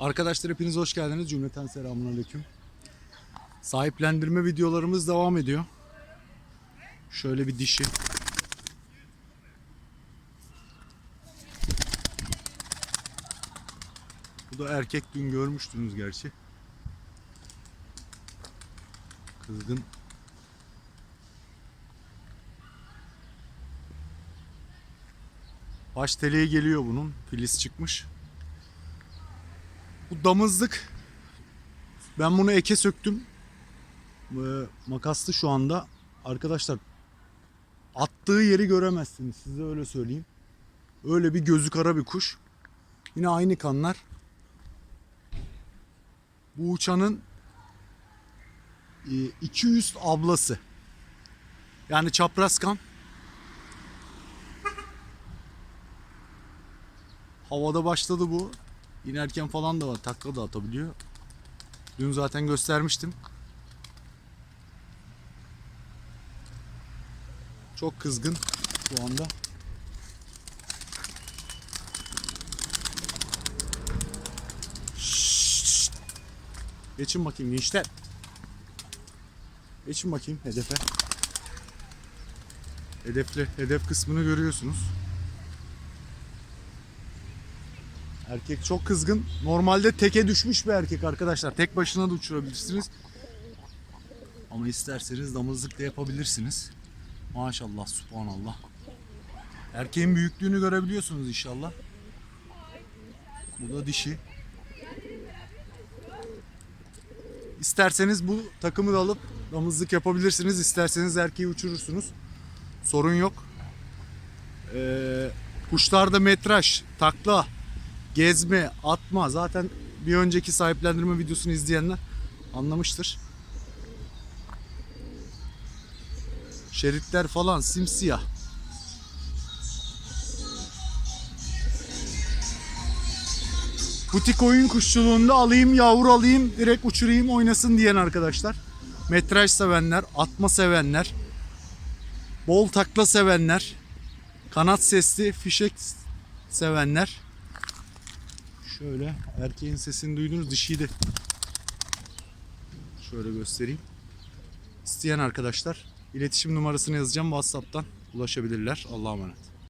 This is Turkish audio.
Arkadaşlar hepiniz hoş geldiniz. Cümleten selamun aleyküm. Sahiplendirme videolarımız devam ediyor. Şöyle bir dişi. Bu da erkek dün görmüştünüz gerçi. Kızgın. Baş teleği geliyor bunun. Filiz çıkmış. Bu damızlık. Ben bunu eke söktüm. Ee, makaslı şu anda. Arkadaşlar attığı yeri göremezsiniz. Size öyle söyleyeyim. Öyle bir gözü kara bir kuş. Yine aynı kanlar. Bu uçanın e, iki üst ablası. Yani çapraz kan. Havada başladı bu. İnerken falan da var. Takla da atabiliyor. Dün zaten göstermiştim. Çok kızgın şu anda. Geçin bakayım gençler. Geçin bakayım hedefe. Hedefli, hedef kısmını görüyorsunuz. Erkek çok kızgın. Normalde teke düşmüş bir erkek arkadaşlar. Tek başına da uçurabilirsiniz. Ama isterseniz damızlık da yapabilirsiniz. Maşallah, subhanallah. Erkeğin büyüklüğünü görebiliyorsunuz inşallah. Bu da dişi. İsterseniz bu takımı da alıp damızlık yapabilirsiniz. İsterseniz erkeği uçurursunuz. Sorun yok. Ee, kuşlarda metraj, takla, gezme, atma zaten bir önceki sahiplendirme videosunu izleyenler anlamıştır. Şeritler falan simsiyah. Butik oyun kuşçuluğunda alayım yavru alayım direkt uçurayım oynasın diyen arkadaşlar. Metraj sevenler, atma sevenler, bol takla sevenler, kanat sesli fişek sevenler. Şöyle erkeğin sesini duydunuz dişiyi de şöyle göstereyim. İsteyen arkadaşlar iletişim numarasını yazacağım WhatsApp'tan ulaşabilirler. Allah'a emanet.